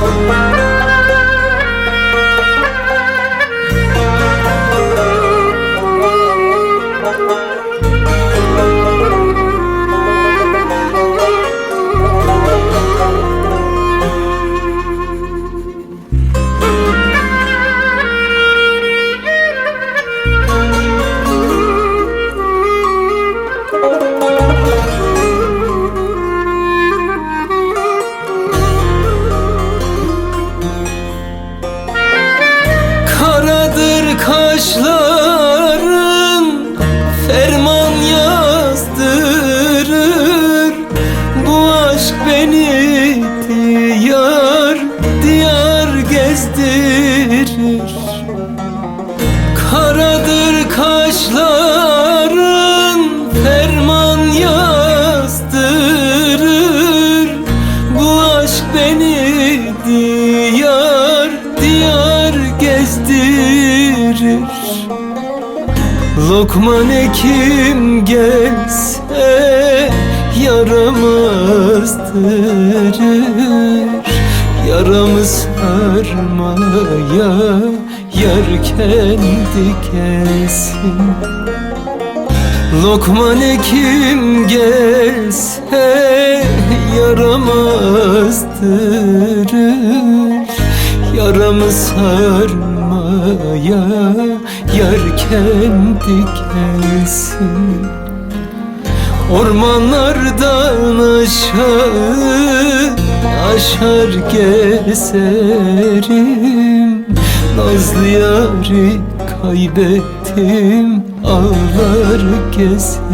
Karadır beni diyar diyar gezdirir. Karadır kaşların ferman yazdırır. Bu aşk beni diyar diyar gezdirir. Lokman Hekim gelse yaramızdırır Yaramı sarmaya yar kendi gelsin Lokman Hekim gelse yaramızdırır Yaramı sarmaya yar kendi gelsin Ormanlardan aşağı aşar gezerim. Nazlı yari kaybettim ağlar gezerim